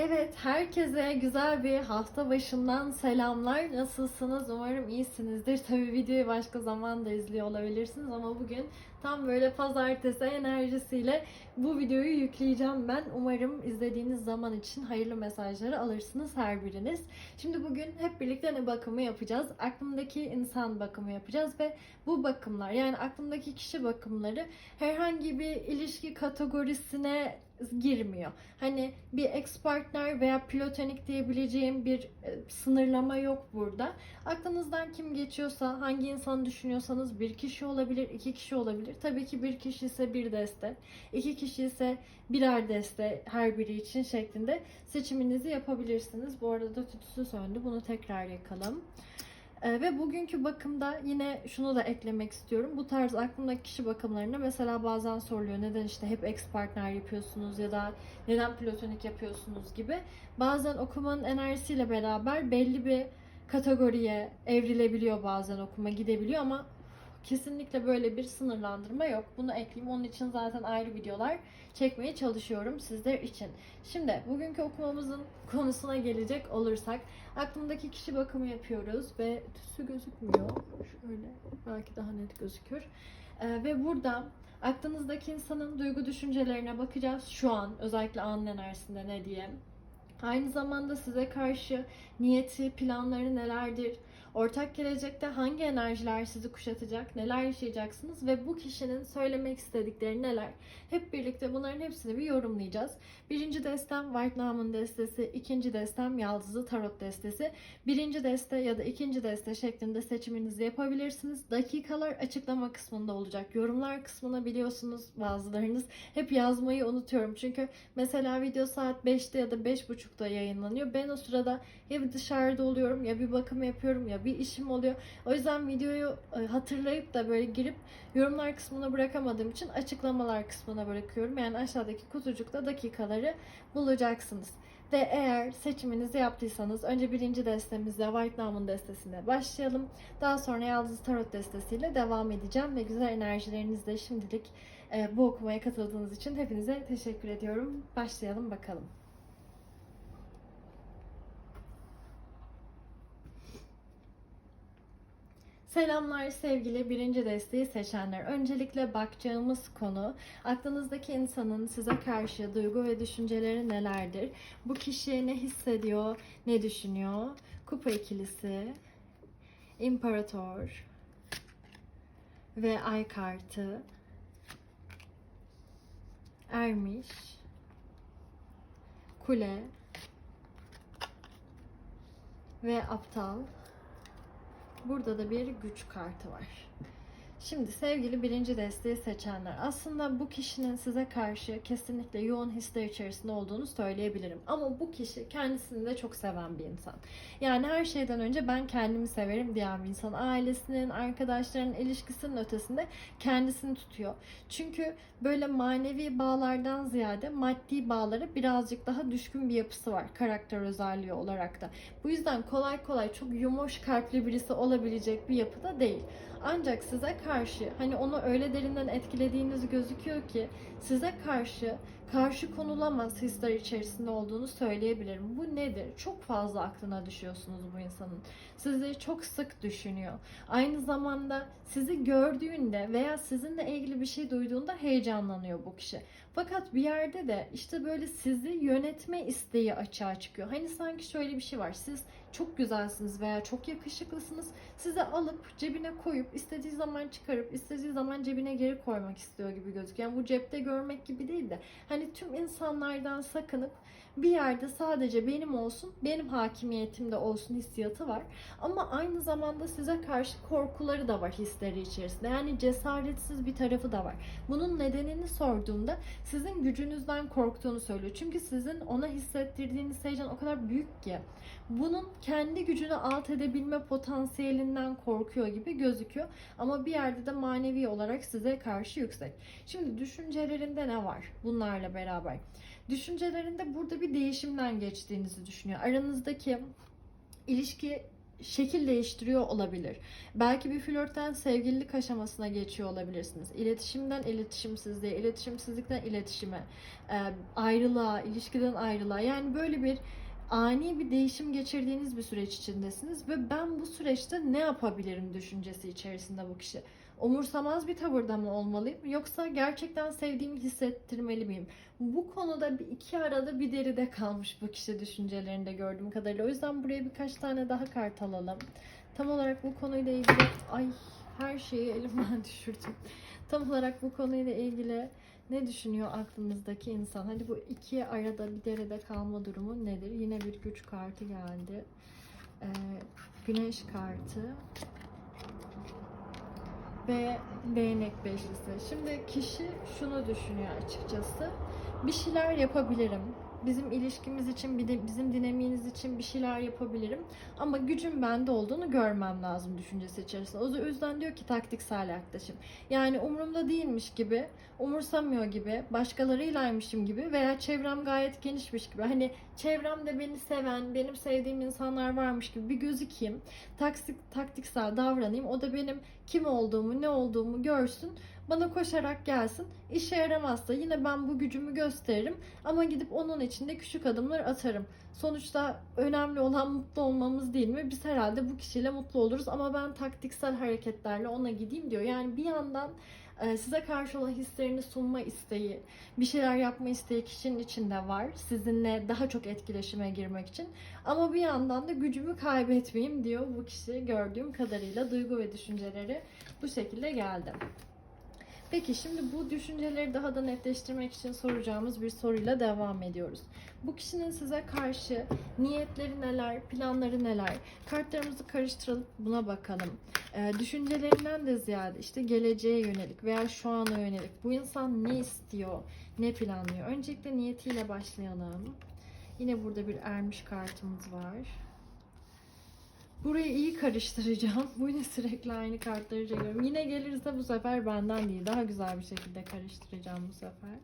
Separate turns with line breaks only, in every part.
Evet, herkese güzel bir hafta başından selamlar. Nasılsınız? Umarım iyisinizdir. Tabii videoyu başka zaman da izliyor olabilirsiniz ama bugün tam böyle pazartesi enerjisiyle bu videoyu yükleyeceğim ben. Umarım izlediğiniz zaman için hayırlı mesajları alırsınız her biriniz. Şimdi bugün hep birlikte ne bakımı yapacağız? Aklımdaki insan bakımı yapacağız ve bu bakımlar yani aklımdaki kişi bakımları herhangi bir ilişki kategorisine girmiyor. Hani bir ex partner veya platonik diyebileceğim bir e, sınırlama yok burada. Aklınızdan kim geçiyorsa, hangi insanı düşünüyorsanız bir kişi olabilir, iki kişi olabilir. Tabii ki bir kişi ise bir deste, iki kişi ise birer deste her biri için şeklinde seçiminizi yapabilirsiniz. Bu arada tütsü söndü. Bunu tekrar yakalım. Ee, ve bugünkü bakımda yine şunu da eklemek istiyorum. Bu tarz aklımdaki kişi bakımlarında mesela bazen soruluyor neden işte hep ex partner yapıyorsunuz ya da neden platonik yapıyorsunuz gibi. Bazen okumanın enerjisiyle beraber belli bir kategoriye evrilebiliyor bazen okuma gidebiliyor ama kesinlikle böyle bir sınırlandırma yok. Bunu ekleyeyim. Onun için zaten ayrı videolar çekmeye çalışıyorum sizler için. Şimdi bugünkü okumamızın konusuna gelecek olursak aklımdaki kişi bakımı yapıyoruz ve tüsü gözükmüyor. Şöyle belki daha net gözükür. Ee, ve burada aklınızdaki insanın duygu düşüncelerine bakacağız. Şu an özellikle anın enerjisinde ne diye. Aynı zamanda size karşı niyeti, planları nelerdir? Ortak gelecekte hangi enerjiler sizi kuşatacak? Neler yaşayacaksınız? Ve bu kişinin söylemek istedikleri neler? Hep birlikte bunların hepsini bir yorumlayacağız. Birinci destem White Namen destesi, ikinci destem Yaldızlı Tarot destesi. Birinci deste ya da ikinci deste şeklinde seçiminizi yapabilirsiniz. Dakikalar açıklama kısmında olacak. Yorumlar kısmına biliyorsunuz bazılarınız hep yazmayı unutuyorum. Çünkü mesela video saat 5'te ya da 5.30'da yayınlanıyor. Ben o sırada ya dışarıda oluyorum ya bir bakım yapıyorum ya bir işim oluyor. O yüzden videoyu e, hatırlayıp da böyle girip yorumlar kısmına bırakamadığım için açıklamalar kısmına bırakıyorum. Yani aşağıdaki kutucukta dakikaları bulacaksınız. Ve eğer seçiminizi yaptıysanız önce birinci destemizle White Diamond destesine başlayalım. Daha sonra Yaldız Tarot destesiyle devam edeceğim ve güzel enerjilerinizle şimdilik e, bu okumaya katıldığınız için hepinize teşekkür ediyorum. Başlayalım bakalım. Selamlar sevgili birinci desteği seçenler. Öncelikle bakacağımız konu aklınızdaki insanın size karşı duygu ve düşünceleri nelerdir? Bu kişi ne hissediyor, ne düşünüyor? Kupa ikilisi, imparator ve ay kartı, ermiş, kule ve aptal. Burada da bir güç kartı var. Şimdi sevgili birinci desteği seçenler aslında bu kişinin size karşı kesinlikle yoğun hisler içerisinde olduğunu söyleyebilirim. Ama bu kişi kendisini de çok seven bir insan. Yani her şeyden önce ben kendimi severim diyen bir insan. Ailesinin, arkadaşlarının ilişkisinin ötesinde kendisini tutuyor. Çünkü böyle manevi bağlardan ziyade maddi bağlara birazcık daha düşkün bir yapısı var karakter özelliği olarak da. Bu yüzden kolay kolay çok yumuş kalpli birisi olabilecek bir yapıda değil. Ancak size karşı. Hani onu öyle derinden etkilediğiniz gözüküyor ki size karşı karşı konulamaz hisler içerisinde olduğunu söyleyebilirim. Bu nedir? Çok fazla aklına düşüyorsunuz bu insanın. Sizi çok sık düşünüyor. Aynı zamanda sizi gördüğünde veya sizinle ilgili bir şey duyduğunda heyecanlanıyor bu kişi. Fakat bir yerde de işte böyle sizi yönetme isteği açığa çıkıyor. Hani sanki şöyle bir şey var. Siz çok güzelsiniz veya çok yakışıklısınız. Size alıp cebine koyup istediği zaman çıkarıp istediği zaman cebine geri koymak istiyor gibi gözüküyor. Yani bu cepte görmek gibi değil de hani tüm insanlardan sakınıp bir yerde sadece benim olsun, benim hakimiyetimde olsun hissiyatı var. Ama aynı zamanda size karşı korkuları da var hisleri içerisinde. Yani cesaretsiz bir tarafı da var. Bunun nedenini sorduğumda sizin gücünüzden korktuğunu söylüyor. Çünkü sizin ona hissettirdiğiniz heyecan o kadar büyük ki bunun kendi gücünü alt edebilme potansiyelinden korkuyor gibi gözüküyor. Ama bir yerde de manevi olarak size karşı yüksek. Şimdi düşüncelerinde ne var bunlarla beraber? Düşüncelerinde burada bir değişimden geçtiğinizi düşünüyor. Aranızdaki ilişki şekil değiştiriyor olabilir. Belki bir flörtten sevgililik aşamasına geçiyor olabilirsiniz. İletişimden iletişimsizliğe, iletişimsizlikten iletişime, e, ayrılığa, ilişkiden ayrılığa. Yani böyle bir ani bir değişim geçirdiğiniz bir süreç içindesiniz ve ben bu süreçte ne yapabilirim düşüncesi içerisinde bu kişi. Umursamaz bir tavırda mı olmalıyım yoksa gerçekten sevdiğimi hissettirmeli miyim? Bu konuda bir iki arada bir deride kalmış bu kişi düşüncelerinde gördüğüm kadarıyla. O yüzden buraya birkaç tane daha kart alalım. Tam olarak bu konuyla ilgili ay her şeyi elimden düşürdüm. Tam olarak bu konuyla ilgili ne düşünüyor aklınızdaki insan? Hadi bu iki arada bir derede kalma durumu nedir? Yine bir güç kartı geldi. Ee, güneş kartı ve değnek beşlisi. Şimdi kişi şunu düşünüyor açıkçası. Bir şeyler yapabilirim. Bizim ilişkimiz için, bizim dinamiğiniz için bir şeyler yapabilirim. Ama gücün bende olduğunu görmem lazım düşüncesi içerisinde. O yüzden diyor ki taktiksel yaklaşım. Yani umurumda değilmiş gibi, umursamıyor gibi, başkalarıylaymışım gibi veya çevrem gayet genişmiş gibi. Hani çevremde beni seven, benim sevdiğim insanlar varmış gibi bir gözükeyim. Taksik, taktiksel davranayım. O da benim kim olduğumu, ne olduğumu görsün. Bana koşarak gelsin. İşe yaramazsa yine ben bu gücümü gösteririm. Ama gidip onun için de küçük adımlar atarım. Sonuçta önemli olan mutlu olmamız değil mi? Biz herhalde bu kişiyle mutlu oluruz ama ben taktiksel hareketlerle ona gideyim diyor. Yani bir yandan e, size karşı olan hislerini sunma isteği, bir şeyler yapma isteği kişinin içinde var. Sizinle daha çok etkileşime girmek için. Ama bir yandan da gücümü kaybetmeyeyim diyor bu kişi gördüğüm kadarıyla. Duygu ve düşünceleri bu şekilde geldi. Peki şimdi bu düşünceleri daha da netleştirmek için soracağımız bir soruyla devam ediyoruz. Bu kişinin size karşı niyetleri neler, planları neler? Kartlarımızı karıştırıp buna bakalım. Ee, düşüncelerinden de ziyade işte geleceğe yönelik veya şu ana yönelik bu insan ne istiyor, ne planlıyor? Öncelikle niyetiyle başlayalım. Yine burada bir ermiş kartımız var. Burayı iyi karıştıracağım. Bu yine sürekli aynı kartları çekiyorum. Yine gelirse bu sefer benden değil. Daha güzel bir şekilde karıştıracağım bu sefer.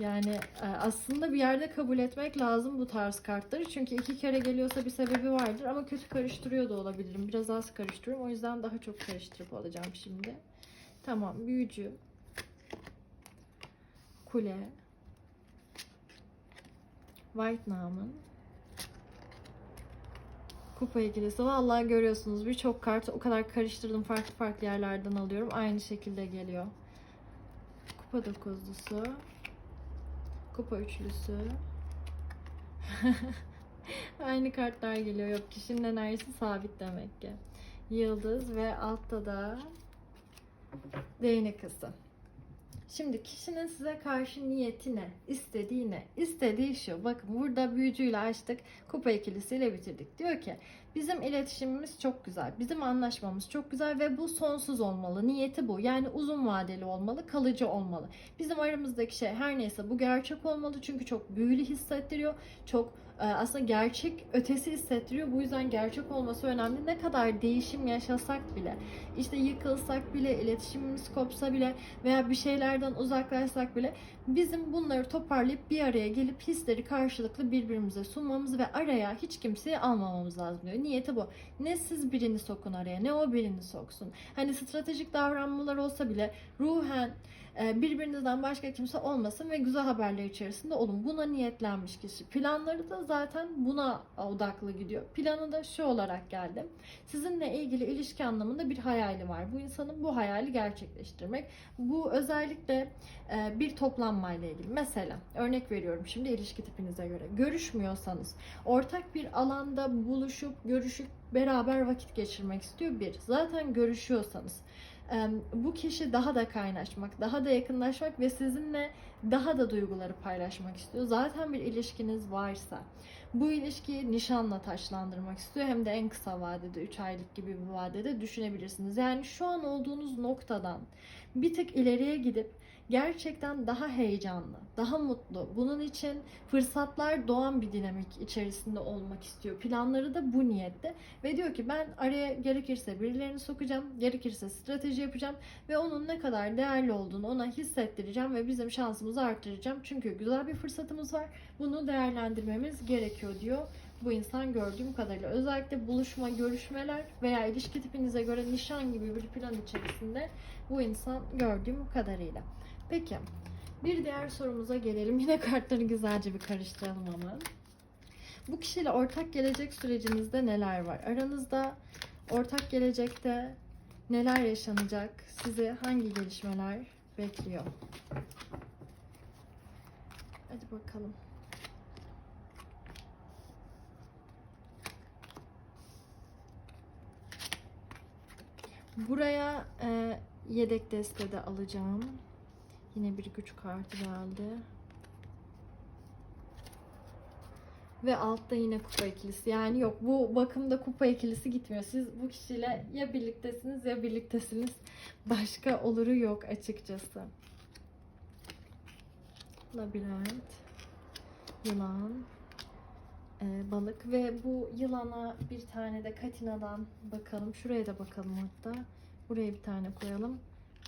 Yani e, aslında bir yerde kabul etmek lazım bu tarz kartları. Çünkü iki kere geliyorsa bir sebebi vardır. Ama kötü karıştırıyor da olabilirim. Biraz az karıştırıyorum. O yüzden daha çok karıştırıp alacağım şimdi. Tamam. Büyücü. Kule. White Namen. Kupa ikilisi. Vallahi görüyorsunuz birçok kartı o kadar karıştırdım. Farklı farklı yerlerden alıyorum. Aynı şekilde geliyor. Kupa dokuzlusu. Kupa üçlüsü. Aynı kartlar geliyor. Yok kişinin enerjisi sabit demek ki. Yıldız ve altta da değnek kızı. Şimdi kişinin size karşı niyeti ne? İstediği ne? İstediği şu. Bakın burada büyücüyle açtık. Kupa ikilisiyle bitirdik. Diyor ki bizim iletişimimiz çok güzel. Bizim anlaşmamız çok güzel ve bu sonsuz olmalı. Niyeti bu. Yani uzun vadeli olmalı. Kalıcı olmalı. Bizim aramızdaki şey her neyse bu gerçek olmalı. Çünkü çok büyülü hissettiriyor. Çok aslında gerçek ötesi hissettiriyor. Bu yüzden gerçek olması önemli. Ne kadar değişim yaşasak bile, işte yıkılsak bile, iletişimimiz kopsa bile veya bir şeylerden uzaklaşsak bile bizim bunları toparlayıp bir araya gelip hisleri karşılıklı birbirimize sunmamız ve araya hiç kimseyi almamamız lazım diyor. Niyeti bu. Ne siz birini sokun araya ne o birini soksun. Hani stratejik davranmalar olsa bile ruhen e, birbirinizden başka kimse olmasın ve güzel haberler içerisinde olun. Buna niyetlenmiş kişi. Planları da zaten buna odaklı gidiyor. Planı da şu olarak geldi. Sizinle ilgili ilişki anlamında bir hayali var. Bu insanın bu hayali gerçekleştirmek. Bu özellikle e, bir toplanmayla ilgili. Mesela örnek veriyorum şimdi ilişki tipinize göre. Görüşmüyorsanız ortak bir alanda buluşup görüşüp beraber vakit geçirmek istiyor bir. Zaten görüşüyorsanız bu kişi daha da kaynaşmak, daha da yakınlaşmak ve sizinle daha da duyguları paylaşmak istiyor. Zaten bir ilişkiniz varsa bu ilişkiyi nişanla taşlandırmak istiyor. Hem de en kısa vadede 3 aylık gibi bir vadede düşünebilirsiniz. Yani şu an olduğunuz noktadan bir tık ileriye gidip gerçekten daha heyecanlı, daha mutlu. Bunun için fırsatlar doğan bir dinamik içerisinde olmak istiyor. Planları da bu niyette ve diyor ki ben araya gerekirse birilerini sokacağım, gerekirse strateji yapacağım ve onun ne kadar değerli olduğunu ona hissettireceğim ve bizim şansımızı arttıracağım. Çünkü güzel bir fırsatımız var. Bunu değerlendirmemiz gerekiyor diyor bu insan gördüğüm kadarıyla. Özellikle buluşma, görüşmeler veya ilişki tipinize göre nişan gibi bir plan içerisinde bu insan gördüğüm kadarıyla. Peki bir diğer sorumuza gelelim. Yine kartları güzelce bir karıştıralım ama. Bu kişiyle ortak gelecek sürecinizde neler var? Aranızda ortak gelecekte neler yaşanacak? Sizi hangi gelişmeler bekliyor? Hadi bakalım. Buraya e, yedek deste de alacağım. Yine bir güç kartı geldi. Ve altta yine kupa ikilisi. Yani yok bu bakımda kupa ikilisi gitmiyor. Siz bu kişiyle ya birliktesiniz ya birliktesiniz. Başka oluru yok açıkçası. Labirent, yılan, e, balık ve bu yılana bir tane de katinadan bakalım. Şuraya da bakalım hatta. Buraya bir tane koyalım.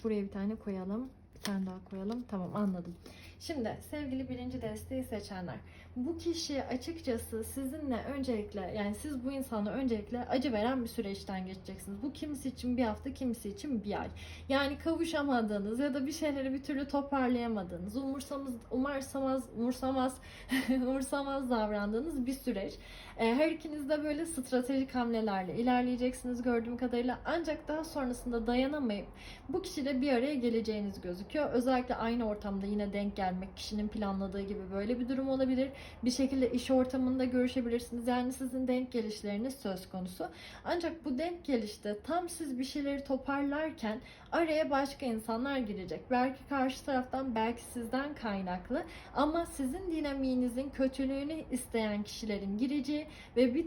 Buraya bir tane koyalım. Bir tane daha koyalım. Tamam anladım. Şimdi sevgili birinci desteği seçenler. Bu kişi açıkçası sizinle öncelikle yani siz bu insanla öncelikle acı veren bir süreçten geçeceksiniz. Bu kimisi için bir hafta, kimisi için bir ay. Yani kavuşamadığınız ya da bir şeyleri bir türlü toparlayamadığınız, umursamaz, umarsamaz, umursamaz, umursamaz davrandığınız bir süreç. Ee, Her ikiniz de böyle stratejik hamlelerle ilerleyeceksiniz gördüğüm kadarıyla. Ancak daha sonrasında dayanamayıp bu kişiyle bir araya geleceğiniz gözüküyor. Özellikle aynı ortamda yine denk gelmek kişinin planladığı gibi böyle bir durum olabilir. Bir şekilde iş ortamında görüşebilirsiniz. Yani sizin denk gelişleriniz söz konusu. Ancak bu denk gelişte tam siz bir şeyleri toparlarken araya başka insanlar girecek. Belki karşı taraftan, belki sizden kaynaklı ama sizin dinamiğinizin kötülüğünü isteyen kişilerin gireceği ve bir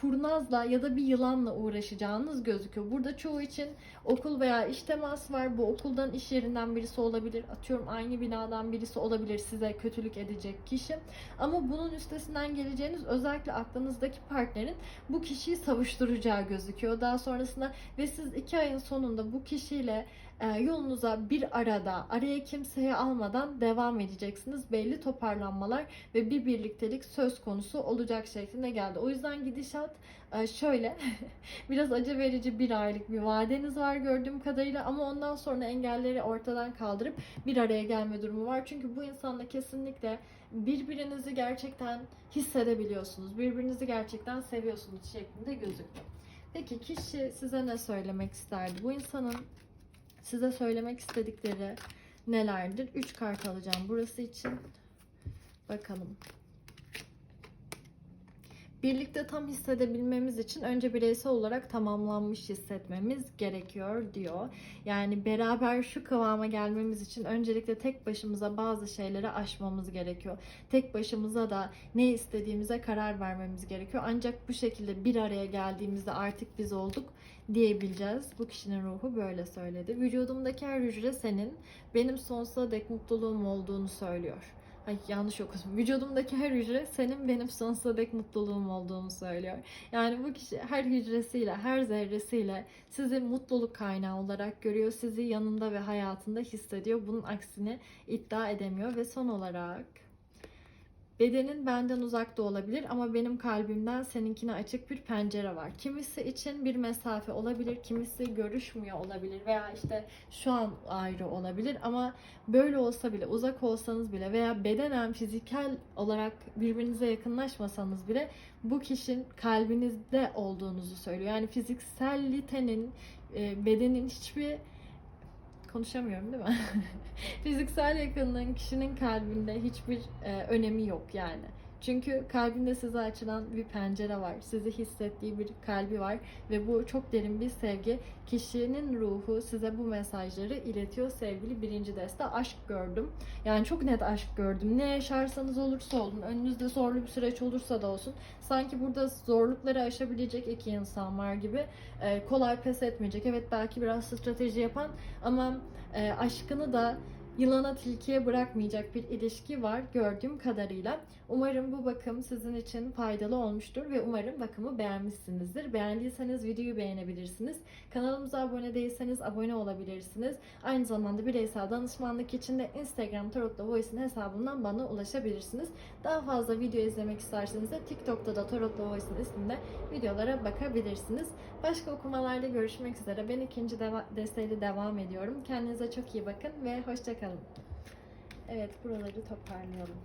kurnazla ya da bir yılanla uğraşacağınız gözüküyor. Burada çoğu için okul veya iş teması var. Bu okuldan, iş yerinden birisi olabilir. Atıyorum aynı binadan birisi olabilir size kötülük edecek kişi. Ama bunun üstesinden geleceğiniz özellikle aklınızdaki partnerin bu kişiyi savuşturacağı gözüküyor. Daha sonrasında ve siz iki ayın sonunda bu kişiyle yolunuza bir arada araya kimseyi almadan devam edeceksiniz. Belli toparlanmalar ve bir birliktelik söz konusu olacak şeklinde geldi. O yüzden gidişat e, şöyle biraz acı verici bir aylık bir vadeniz var gördüğüm kadarıyla ama ondan sonra engelleri ortadan kaldırıp bir araya gelme durumu var. Çünkü bu insanla kesinlikle birbirinizi gerçekten hissedebiliyorsunuz. Birbirinizi gerçekten seviyorsunuz şeklinde gözüküyor. Peki kişi size ne söylemek isterdi? Bu insanın size söylemek istedikleri nelerdir? 3 kart alacağım burası için. Bakalım. Birlikte tam hissedebilmemiz için önce bireysel olarak tamamlanmış hissetmemiz gerekiyor diyor. Yani beraber şu kıvama gelmemiz için öncelikle tek başımıza bazı şeyleri aşmamız gerekiyor. Tek başımıza da ne istediğimize karar vermemiz gerekiyor. Ancak bu şekilde bir araya geldiğimizde artık biz olduk diyebileceğiz. Bu kişinin ruhu böyle söyledi. Vücudumdaki her hücre senin, benim sonsuza dek mutluluğum olduğunu söylüyor. Ay yanlış okudum. Vücudumdaki her hücre senin benim sonsuza dek mutluluğum olduğumu söylüyor. Yani bu kişi her hücresiyle, her zerresiyle sizi mutluluk kaynağı olarak görüyor. Sizi yanında ve hayatında hissediyor. Bunun aksini iddia edemiyor ve son olarak Bedenin benden uzakta olabilir ama benim kalbimden seninkine açık bir pencere var. Kimisi için bir mesafe olabilir, kimisi görüşmüyor olabilir veya işte şu an ayrı olabilir ama böyle olsa bile, uzak olsanız bile veya bedenen fiziksel olarak birbirinize yakınlaşmasanız bile bu kişinin kalbinizde olduğunuzu söylüyor. Yani fiziksellitenin, e, bedenin hiçbir konuşamıyorum değil mi? Fiziksel yakınlığın kişinin kalbinde hiçbir e, önemi yok yani. Çünkü kalbinde size açılan bir pencere var. Sizi hissettiği bir kalbi var ve bu çok derin bir sevgi. Kişinin ruhu size bu mesajları iletiyor sevgili birinci deste. Aşk gördüm. Yani çok net aşk gördüm. Ne yaşarsanız olursa olun, önünüzde zorlu bir süreç olursa da olsun. Sanki burada zorlukları aşabilecek iki insan var gibi. Ee, kolay pes etmeyecek. Evet belki biraz strateji yapan ama e, aşkını da yılana tilkiye bırakmayacak bir ilişki var gördüğüm kadarıyla. Umarım bu bakım sizin için faydalı olmuştur ve umarım bakımı beğenmişsinizdir. Beğendiyseniz videoyu beğenebilirsiniz. Kanalımıza abone değilseniz abone olabilirsiniz. Aynı zamanda bireysel danışmanlık için de Instagram Tarot'la Voice'in hesabından bana ulaşabilirsiniz. Daha fazla video izlemek isterseniz de TikTok'ta da Tarot'la Voice'in isminde videolara bakabilirsiniz. Başka okumalarda görüşmek üzere. Ben ikinci deva- desteğiyle devam ediyorum. Kendinize çok iyi bakın ve hoşçakalın. Evet buraları toparlayalım.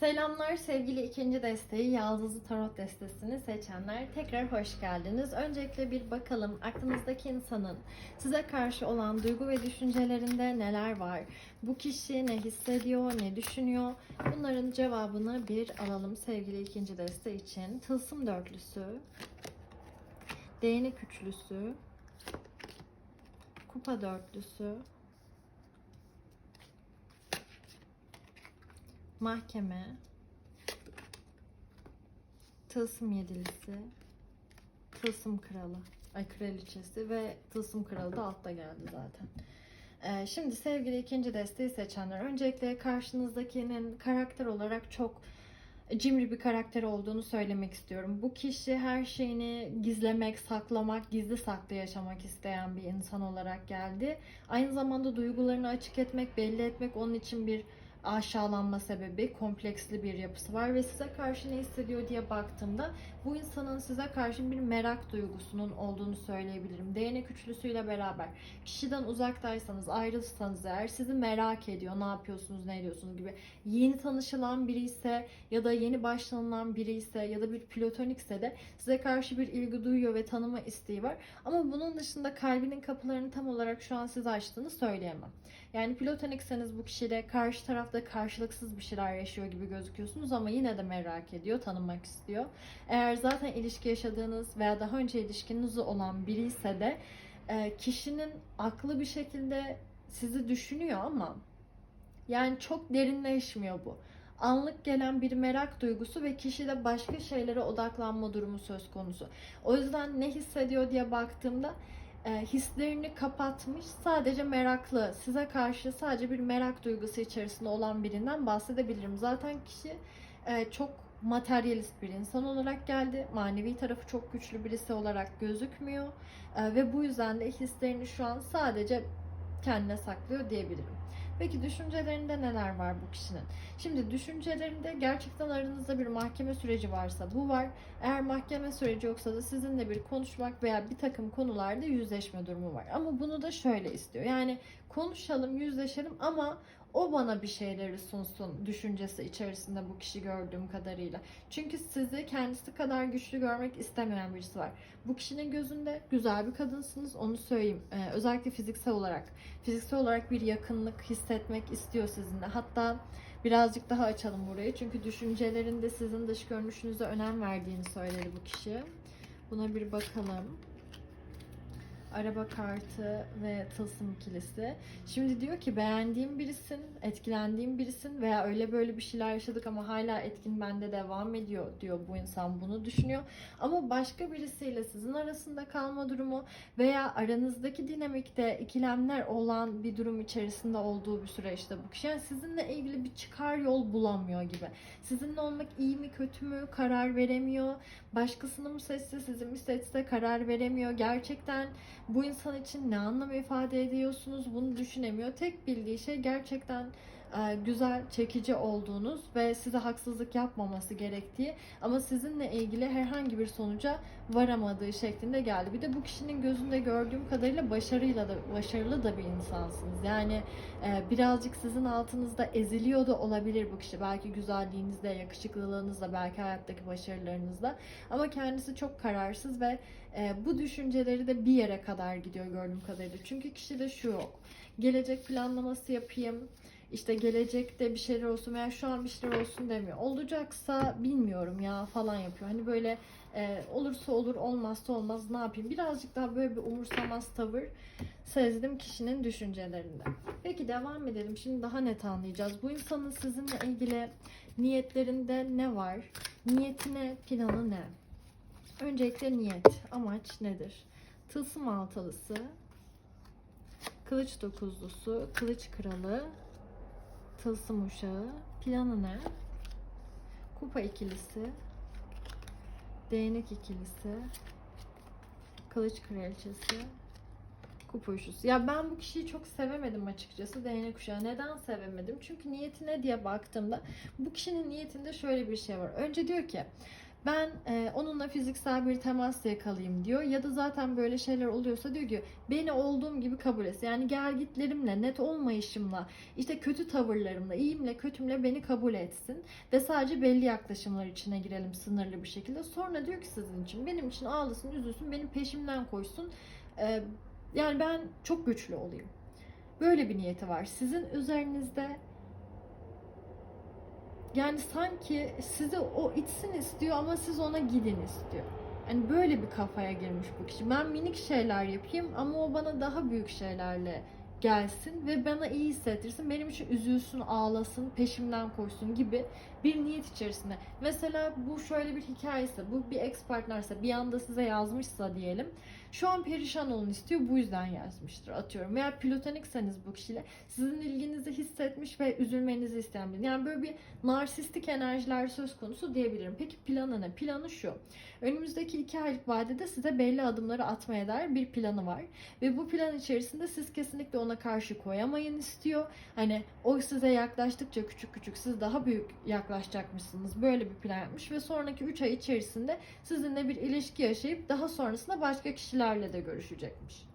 Selamlar sevgili ikinci desteği Yaldızlı Tarot destesini seçenler. Tekrar hoş geldiniz. Öncelikle bir bakalım aklınızdaki insanın size karşı olan duygu ve düşüncelerinde neler var? Bu kişi ne hissediyor, ne düşünüyor? Bunların cevabını bir alalım sevgili ikinci deste için. Tılsım dörtlüsü, değnek üçlüsü, kupa dörtlüsü, mahkeme, tılsım yedilisi, tılsım kralı, ay kraliçesi ve tılsım kralı da altta geldi zaten. Ee, şimdi sevgili ikinci desteği seçenler, öncelikle karşınızdakinin karakter olarak çok cimri bir karakter olduğunu söylemek istiyorum. Bu kişi her şeyini gizlemek, saklamak, gizli saklı yaşamak isteyen bir insan olarak geldi. Aynı zamanda duygularını açık etmek, belli etmek onun için bir aşağılanma sebebi, kompleksli bir yapısı var ve size karşı ne hissediyor diye baktığımda bu insanın size karşı bir merak duygusunun olduğunu söyleyebilirim. Değnek üçlüsüyle beraber kişiden uzaktaysanız, ayrılsanız eğer sizi merak ediyor, ne yapıyorsunuz, ne ediyorsunuz gibi. Yeni tanışılan biri ise ya da yeni başlanılan biri ise ya da bir platonikse de size karşı bir ilgi duyuyor ve tanıma isteği var. Ama bunun dışında kalbinin kapılarını tam olarak şu an size açtığını söyleyemem. Yani platonikseniz bu kişiyle karşı tarafta karşılıksız bir şeyler yaşıyor gibi gözüküyorsunuz ama yine de merak ediyor, tanımak istiyor. Eğer zaten ilişki yaşadığınız veya daha önce ilişkiniz olan biri ise de e, kişinin aklı bir şekilde sizi düşünüyor ama yani çok derinleşmiyor bu. Anlık gelen bir merak duygusu ve kişide başka şeylere odaklanma durumu söz konusu. O yüzden ne hissediyor diye baktığımda hislerini kapatmış, sadece meraklı, size karşı sadece bir merak duygusu içerisinde olan birinden bahsedebilirim. Zaten kişi e, çok materyalist bir insan olarak geldi. Manevi tarafı çok güçlü birisi olarak gözükmüyor. E, ve bu yüzden de hislerini şu an sadece kendine saklıyor diyebilirim. Peki düşüncelerinde neler var bu kişinin? Şimdi düşüncelerinde gerçekten aranızda bir mahkeme süreci varsa bu var. Eğer mahkeme süreci yoksa da sizinle bir konuşmak veya bir takım konularda yüzleşme durumu var. Ama bunu da şöyle istiyor. Yani konuşalım, yüzleşelim ama o bana bir şeyleri sunsun düşüncesi içerisinde bu kişi gördüğüm kadarıyla. Çünkü sizi kendisi kadar güçlü görmek istemeyen birisi var. Bu kişinin gözünde güzel bir kadınsınız onu söyleyeyim. Ee, özellikle fiziksel olarak. Fiziksel olarak bir yakınlık hissetmek istiyor sizinle. Hatta birazcık daha açalım burayı. Çünkü düşüncelerinde sizin dış görünüşünüze önem verdiğini söyledi bu kişi. Buna bir bakalım araba kartı ve tılsım ikilisi. Şimdi diyor ki beğendiğim birisin, etkilendiğim birisin veya öyle böyle bir şeyler yaşadık ama hala etkin bende devam ediyor diyor bu insan bunu düşünüyor. Ama başka birisiyle sizin arasında kalma durumu veya aranızdaki dinamikte ikilemler olan bir durum içerisinde olduğu bir süreçte bu kişi. Yani sizinle ilgili bir çıkar yol bulamıyor gibi. Sizinle olmak iyi mi kötü mü karar veremiyor. Başkasını mı seçse sizi mi seçse karar veremiyor. Gerçekten bu insan için ne anlam ifade ediyorsunuz bunu düşünemiyor. Tek bildiği şey gerçekten güzel, çekici olduğunuz ve size haksızlık yapmaması gerektiği ama sizinle ilgili herhangi bir sonuca varamadığı şeklinde geldi. Bir de bu kişinin gözünde gördüğüm kadarıyla başarıyla da başarılı da bir insansınız. Yani e, birazcık sizin altınızda eziliyor da olabilir bu kişi. Belki güzelliğinizle, yakışıklılığınızla, belki hayattaki başarılarınızla. Ama kendisi çok kararsız ve e, bu düşünceleri de bir yere kadar gidiyor gördüğüm kadarıyla. Çünkü kişide şu yok. Gelecek planlaması yapayım. İşte gelecekte bir şeyler olsun veya şu an bir şeyler olsun demiyor. Olacaksa bilmiyorum ya falan yapıyor. Hani böyle e, olursa olur, olmazsa olmaz ne yapayım? Birazcık daha böyle bir umursamaz tavır sezdim kişinin düşüncelerinde. Peki devam edelim. Şimdi daha net anlayacağız. Bu insanın sizinle ilgili niyetlerinde ne var? Niyetine, planı ne? Öncelikle niyet, amaç nedir? Tılsım altılısı, kılıç dokuzlusu, kılıç kralı, tılsım uşağı, planı ne? Kupa ikilisi, değnek ikilisi, kılıç kraliçesi, kupa üçlüsü. Ya ben bu kişiyi çok sevemedim açıkçası değnek uşağı. Neden sevemedim? Çünkü niyetine diye baktığımda bu kişinin niyetinde şöyle bir şey var. Önce diyor ki ben e, onunla fiziksel bir temas yakalayayım diyor. Ya da zaten böyle şeyler oluyorsa diyor ki beni olduğum gibi kabul et. Yani gelgitlerimle, net olmayışımla, işte kötü tavırlarımla, iyimle, kötümle beni kabul etsin. Ve sadece belli yaklaşımlar içine girelim sınırlı bir şekilde. Sonra diyor ki sizin için, benim için ağlasın, üzülsün, benim peşimden koşsun. E, yani ben çok güçlü olayım. Böyle bir niyeti var. Sizin üzerinizde yani sanki sizi o içsin istiyor ama siz ona gidin istiyor. Yani böyle bir kafaya girmiş bu kişi. Ben minik şeyler yapayım ama o bana daha büyük şeylerle gelsin ve bana iyi hissettirsin. Benim için üzülsün, ağlasın, peşimden koşsun gibi bir niyet içerisinde. Mesela bu şöyle bir hikayesi, bu bir ex partnerse bir anda size yazmışsa diyelim. Şu an perişan olun istiyor bu yüzden yazmıştır atıyorum. Veya platonikseniz bu kişiyle sizin ilginizi hissetmiş ve üzülmenizi isteyen biri. Yani böyle bir narsistik enerjiler söz konusu diyebilirim. Peki planı ne? Planı şu. Önümüzdeki iki aylık vadede size belli adımları atmaya dair bir planı var. Ve bu plan içerisinde siz kesinlikle ona karşı koyamayın istiyor. Hani o size yaklaştıkça küçük küçük siz daha büyük yaklaşacakmışsınız. Böyle bir plan yapmış ve sonraki 3 ay içerisinde sizinle bir ilişki yaşayıp daha sonrasında başka kişilerle de görüşecekmiş.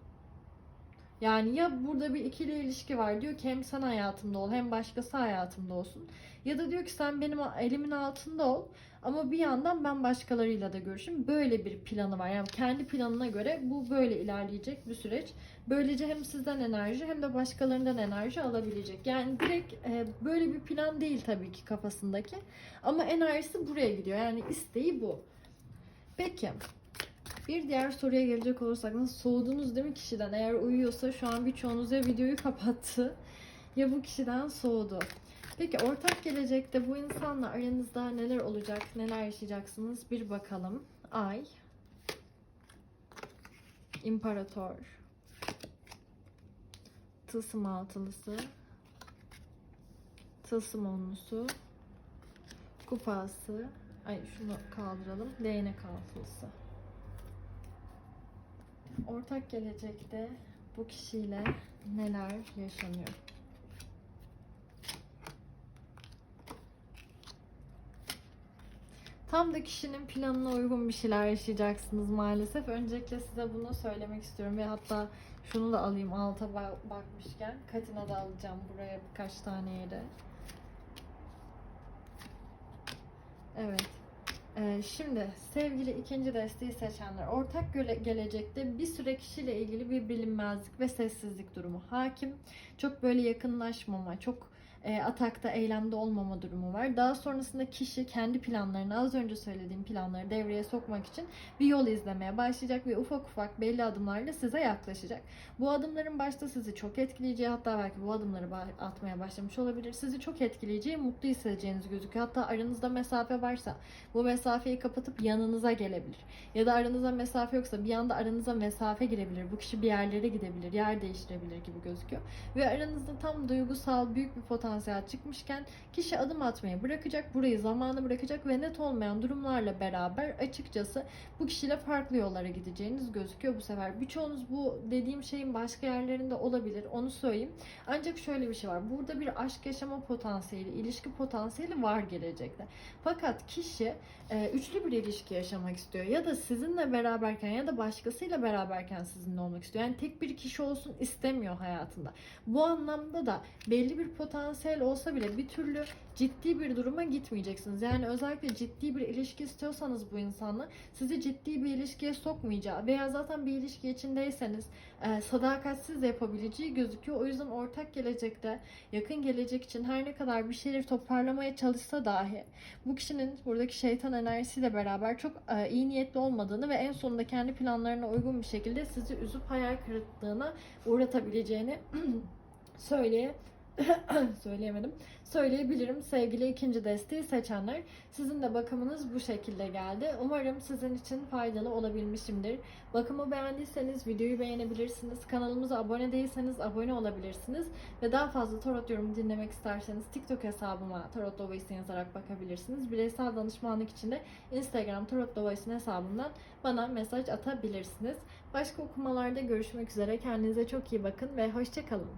Yani ya burada bir ikili ilişki var diyor ki hem sen hayatımda ol hem başkası hayatımda olsun. Ya da diyor ki sen benim elimin altında ol ama bir yandan ben başkalarıyla da görüşeyim. Böyle bir planı var. Yani kendi planına göre bu böyle ilerleyecek bir süreç. Böylece hem sizden enerji hem de başkalarından enerji alabilecek. Yani direkt e, böyle bir plan değil tabii ki kafasındaki. Ama enerjisi buraya gidiyor. Yani isteği bu. Peki. Bir diğer soruya gelecek olursak nasıl soğudunuz değil mi kişiden? Eğer uyuyorsa şu an birçoğunuz ya videoyu kapattı ya bu kişiden soğudu. Peki ortak gelecekte bu insanla aranızda neler olacak, neler yaşayacaksınız bir bakalım. Ay, İmparator, Tılsım altılısı, Tılsım onlusu, Kupası, ay şunu kaldıralım, Değnek altılısı. Ortak gelecekte bu kişiyle neler yaşanıyor? Tam da kişinin planına uygun bir şeyler yaşayacaksınız maalesef. Öncelikle size bunu söylemek istiyorum ve hatta şunu da alayım alta ba- bakmışken. Katina da alacağım buraya birkaç tane yere. Evet. Ee, şimdi sevgili ikinci desteği seçenler ortak gelecekte bir süre kişiyle ilgili bir bilinmezlik ve sessizlik durumu hakim. Çok böyle yakınlaşmama, çok e, atakta, eylemde olmama durumu var. Daha sonrasında kişi kendi planlarını, az önce söylediğim planları devreye sokmak için bir yol izlemeye başlayacak ve ufak ufak belli adımlarla size yaklaşacak. Bu adımların başta sizi çok etkileyeceği, hatta belki bu adımları atmaya başlamış olabilir. Sizi çok etkileyeceği, mutlu hissedeceğiniz gözüküyor. Hatta aranızda mesafe varsa bu mesafeyi kapatıp yanınıza gelebilir. Ya da aranızda mesafe yoksa bir anda aranıza mesafe girebilir. Bu kişi bir yerlere gidebilir, yer değiştirebilir gibi gözüküyor. Ve aranızda tam duygusal büyük bir potansiyel potansiyel çıkmışken kişi adım atmayı bırakacak, burayı zamanı bırakacak ve net olmayan durumlarla beraber açıkçası bu kişiyle farklı yollara gideceğiniz gözüküyor bu sefer. Birçoğunuz bu dediğim şeyin başka yerlerinde olabilir, onu söyleyeyim. Ancak şöyle bir şey var. Burada bir aşk yaşama potansiyeli, ilişki potansiyeli var gelecekte. Fakat kişi üçlü bir ilişki yaşamak istiyor. Ya da sizinle beraberken ya da başkasıyla beraberken sizinle olmak istiyor. Yani tek bir kişi olsun istemiyor hayatında. Bu anlamda da belli bir potansiyel olsa bile bir türlü ciddi bir duruma gitmeyeceksiniz. Yani özellikle ciddi bir ilişki istiyorsanız bu insanla sizi ciddi bir ilişkiye sokmayacağı veya zaten bir ilişki içindeyseniz e, sadakatsiz yapabileceği gözüküyor. O yüzden ortak gelecekte, yakın gelecek için her ne kadar bir şeyleri toparlamaya çalışsa dahi bu kişinin buradaki şeytan enerjisiyle beraber çok e, iyi niyetli olmadığını ve en sonunda kendi planlarına uygun bir şekilde sizi üzüp hayal kırıklığına uğratabileceğini söyleye söyleyemedim. Söyleyebilirim sevgili ikinci desteği seçenler. Sizin de bakımınız bu şekilde geldi. Umarım sizin için faydalı olabilmişimdir. Bakımı beğendiyseniz videoyu beğenebilirsiniz. Kanalımıza abone değilseniz abone olabilirsiniz. Ve daha fazla tarot yorumu dinlemek isterseniz TikTok hesabıma Tarot Dovais'in yazarak bakabilirsiniz. Bireysel danışmanlık için de Instagram Tarot Dovais'in hesabından bana mesaj atabilirsiniz. Başka okumalarda görüşmek üzere. Kendinize çok iyi bakın ve hoşçakalın.